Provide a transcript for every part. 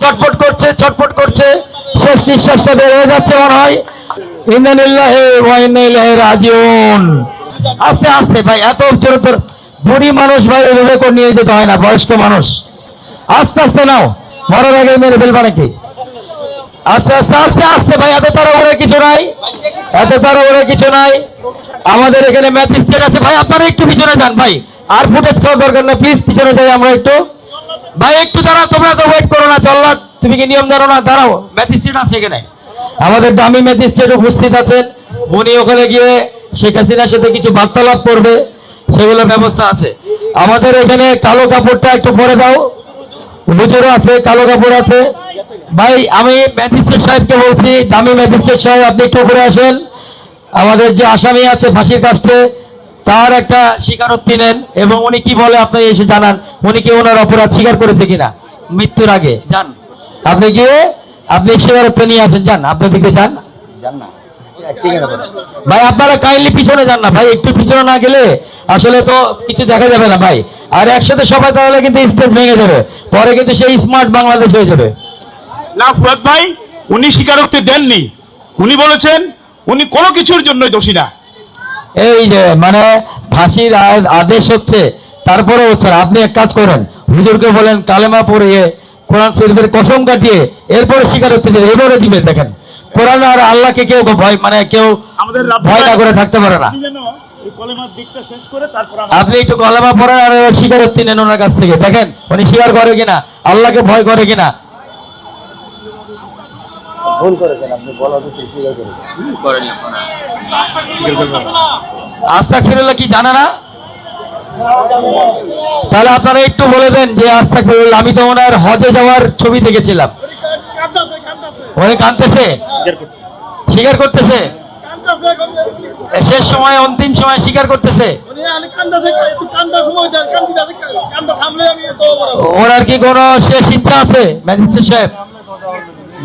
চটপট করছে চটপট করছে। শেষ নিঃশ্বাসটা বের হয়ে যাচ্ছে মনে হয়। আস্তে আস্তে ভাই, এত তোর বুড়ি মানুষ ভাই নিয়ে যেতে হয় না, বয়স্ক মানুষ। আস্তে আস্তে নাও। মরার আগে মেরে ফেলবা নাকি? আস্তে আস্তে আস্তে আস্তে ভাই, এত তাড়াহুড়ো কিছু নাই। এত তাড়াহুড়ো কিছু নাই। আমাদের এখানে ম্যাজিস্ট্রেট আছে। ভাই, আপনারা একটু পিছনে যান ভাই। আর ফুটেজ খাওয়া দরকার না প্লিজ পিছনে যাই আমরা একটু। ভাই একটু দাঁড়াও তোমরা তো ওয়েট করো না চল্লা তুমি কি নিয়ম জানো না? দাঁড়াও। ম্যাজিস্ট্রেট আছে এখানে। আমাদের দামি ম্যাজিস্ট্রেট উপস্থিত আছেন। উনি ওখানে গিয়ে শেখ হাসিনার সাথে কিছু বার্তালাপ করবে। সেগুলোর ব্যবস্থা আছে। আমাদের এখানে কালো কাপড়টা একটু পরে দাও। হুজুরও আছে কালো কাপড় আছে। ভাই আমি ম্যাজিস্ট্রেট সাহেবকে বলছি দামি ম্যাজিস্ট্রেট সাহেব আপনি একটু উপরে আসেন। আমাদের যে আসামি আছে ফাঁসির কাছে তার একটা স্বীকারোক্তি নেন এবং উনি কি বলে আপনি এসে জানান। উনি কি ওনার অপরাধ স্বীকার করেছে কিনা? মৃত্যুর আগে? যান আপনি গিয়ে আপনি স্বীকারোক্তি নিয়ে আসেন যান আপনার দিকে যান ভাই আপনারা কাইন্ডলি পিছনে যান না। ভাই একটু পিছনে না গেলে আসলে তো কিছু দেখা যাবে না ভাই। আর একসাথে সবাই তাহলে কিন্তু স্টেজ ভেঙে যাবে। পরে কিন্তু সেই স্মার্ট বাংলাদেশ হয়ে যাবে। না ফুয়াদ ভাই উনি স্বীকারোক্তি দেননি। উনি বলেছেন উনি কোনো কিছুর জন্যই দোষী না। এই যে মানে ফাঁসির আদেশ হচ্ছে তারপরে হচ্ছে আপনি এক কাজ করেন। হুজুরকে বলেন কালেমা পড়িয়ে কোরআন শরীফের কসম কাটিয়ে এরপরে স্বীকারোক্তি দিবে এবারে দিবে দেখেন। কোরআন আর আল্লাহকে কেউ ভয় মানে কেউ ভয় না করে থাকতে পারে না। আপনি যেন এই কলেমার দিকটা শেষ করে তারপর আপনি একটু কলেমা পড়েন আর স্বীকারোক্তি নেন ওনার কাছ থেকে। দেখেন উনি স্বীকার করে কিনা আল্লাহকে ভয় করে কিনা। আস্থা ফিরুল্লাহ কি জানে না? তাহলে আপনারা একটু বলে দেন যে ফিরুল্লাহ আমি তো ওনার হজে যাওয়ার ছবি দেখেছিলাম। উনি কাঁদতেছে? স্বীকার করতেছে? শেষ সময় অন্তিম সময় স্বীকার করতেছে? ওনার কি কোনো শেষ ইচ্ছা আছে? ম্যাজিস্ট্রেট সাহেব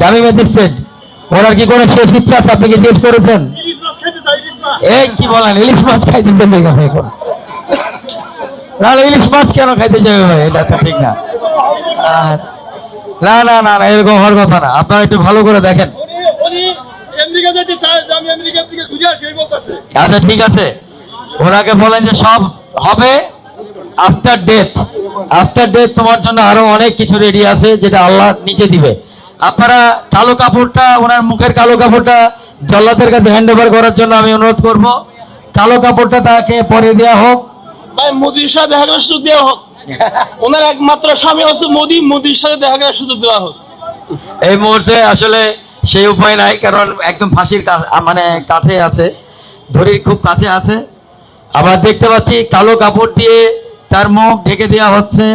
দামি ম্যাজিস্ট্রেট ওনার কি কোনো শেষ ইচ্ছা আছে? আপনি কি জিজ্ঞেস করেছেন? এই কি বলেন ইলিশ মাছ খাইতে চাইবে এখন? নাহলে ইলিশ মাছ কেন খাইতে যাবে ভাই? এটা তো ঠিক না। না না না না, এরকম হওয়ার কথা না। আপনারা একটু ভালো করে দেখেন। আচ্ছা ঠিক আছে। ওনাকে বলেন যে সব হবে আফটার ডেথ আফটার ডেথ তোমার জন্য আরও অনেক কিছু রেডি আছে, যেটা আল্লাহ নিচে দিবে। আপনারা কালো কাপড়টা, ওনার মুখের কালো কাপড়টা জল্লাদের কাছে হ্যান্ড ওভার করার জন্য আমি অনুরোধ করব। কালো কাপড়টা তাকে পরে দেওয়া হোক। ভাই মোদির সাথে দেখা করার সুযোগ দেওয়া হোক। ওনার একমাত্র স্বামী হচ্ছে মোদি মোদির সাথে দেখা করার সুযোগ দেওয়া হোক। এই মুহূর্তে আসলে সেই উপায় নাই কারণ একদম ফাঁসির মানে কাছে আছে ধরির খুব কাছে আছে। আবার দেখতে পাচ্ছি কালো কাপড় দিয়ে তার মুখ ঢেকে দেওয়া হচ্ছে।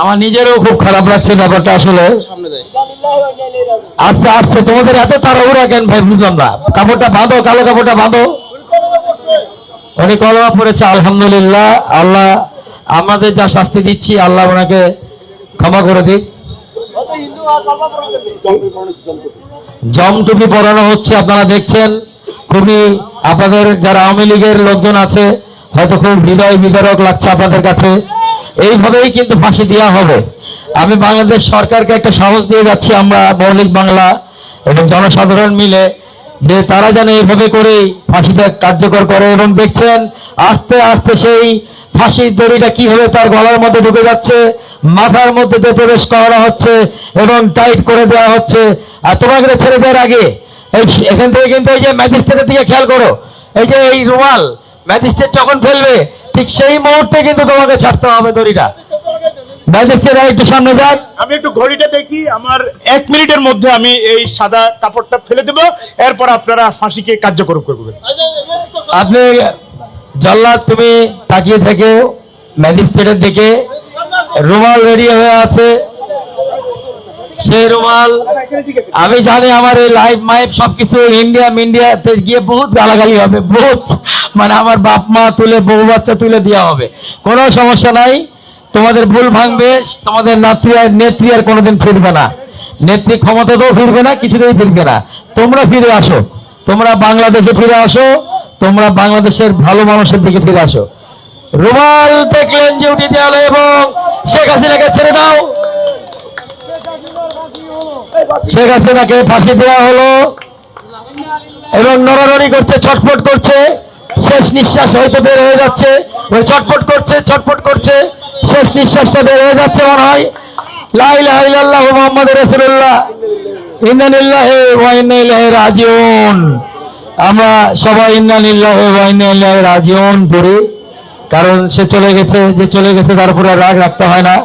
আমার নিজেরও খুব খারাপ লাগছে ব্যাপারটা আসলে। আস্তে আস্তে তোমাদের এত তাড়াহুড়া কেন ভাই বুঝলাম না। কাপড়টা বাঁধো কালো কাপড়টা বাঁধো। উনি কলমা পড়েছে, আলহামদুলিল্লাহ। আল্লাহ, আমাদের যা শাস্তি দিচ্ছি, আল্লাহ ওনাকে ক্ষমা করে দিক। জমটুপি পরানো হচ্ছে, আপনারা দেখছেন। খুবই আপনাদের যারা আওয়ামী লীগের লোকজন আছে, হয়তো খুব হৃদয় বিদারক লাগছে আপনাদের কাছে। এইভাবেই কিন্তু ফাঁসি দেওয়া হবে। আমি বাংলাদেশ সরকারকে একটা সাহস দিয়ে যাচ্ছি, আমরা মৌলিক বাংলা এবং জনসাধারণ মিলে যে তারা যেন এইভাবে করেই ফাঁসিটা কার্যকর করে এবং দেখছেন আস্তে আস্তে সেই ফাঁসির দড়িটা কীভাবে তার গলার মধ্যে ঢুকে যাচ্ছে, মাথার মধ্যে দিয়ে প্রবেশ করা হচ্ছে এবং টাইট করে দেওয়া হচ্ছে। আর তোমাকে ছেড়ে দেওয়ার আগে এই এখান থেকে কিন্তু এই যে ম্যাজিস্ট্রেটের দিকে খেয়াল করো। এই যে এই রুমাল, ম্যাজিস্ট্রেট যখন ফেলবে, ঠিক সেই মুহূর্তে কিন্তু তোমাকে ছাড়তে হবে দড়িটা। ম্যাজিস্ট্রেট একটু সামনে যান আমি একটু ঘড়িটা দেখি আমার এক মিনিটের মধ্যে আমি এই সাদা কাপড়টা ফেলে দেবো এরপর আপনারা ফাঁসিকে কার্যকর করবেন। আপনি জল্লাদ তুমি তাকিয়ে থেকে ম্যাজিস্ট্রেটের দিকে। রুমাল রেডি হয়ে আছে। সেই রুমাল আমি জানি আমার এই লাইভ মাইভ সবকিছু ইন্ডিয়া মিন্ডিয়াতে গিয়ে বহুত গালাগালি হবে বহুত। মানে আমার বাপ মা তুলে বউ বাচ্চা তুলে দেওয়া হবে। কোনো সমস্যা নাই। তোমাদের ভুল ভাঙবে, তোমাদের নাত্রী নেত্রী আর কোনোদিন ফিরবে না। নেত্রী ক্ষমতাতেও ফিরবে না, কিছুতেই ফিরবে না। তোমরা ফিরে আসো। তোমরা বাংলাদেশে ফিরে আসো, তোমরা বাংলাদেশের ভালো মানুষের দিকে ফিরে আসো। রুমাল দেখলেন যে উঠে দেওয়ালো এবং শেখ হাসিনাকে ছেড়ে দাও। শেখ হাসিনাকে ফাঁসি দেওয়া হলো এবং নড়ানড়ি করছে, ছটফট করছে। শেষ নিঃশ্বাস হয়তো বের হয়ে যাচ্ছে। ছটফট করছে ছটফট করছে। শেষ নিঃশ্বাসটা হয়ে যাচ্ছে মনে হয়। আমরা সবাই পড়ি। কারণ সে চলে গেছে, যে চলে গেছে তার উপরে রাগ রাখতে হয় না।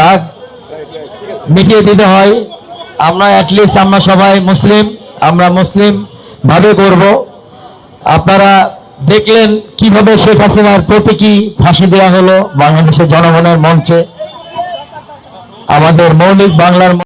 রাগ মিটিয়ে দিতে হয়। আমরা অ্যাটলিস্ট আমরা সবাই মুসলিম, আমরা মুসলিম ভাবে করব আপনারা দেখলেন কীভাবে শেখ হাসিনার প্রতীকী ফাঁসি দেওয়া হলো বাংলাদেশের জনগণের মঞ্চে। আমাদের মৌলিক বাংলার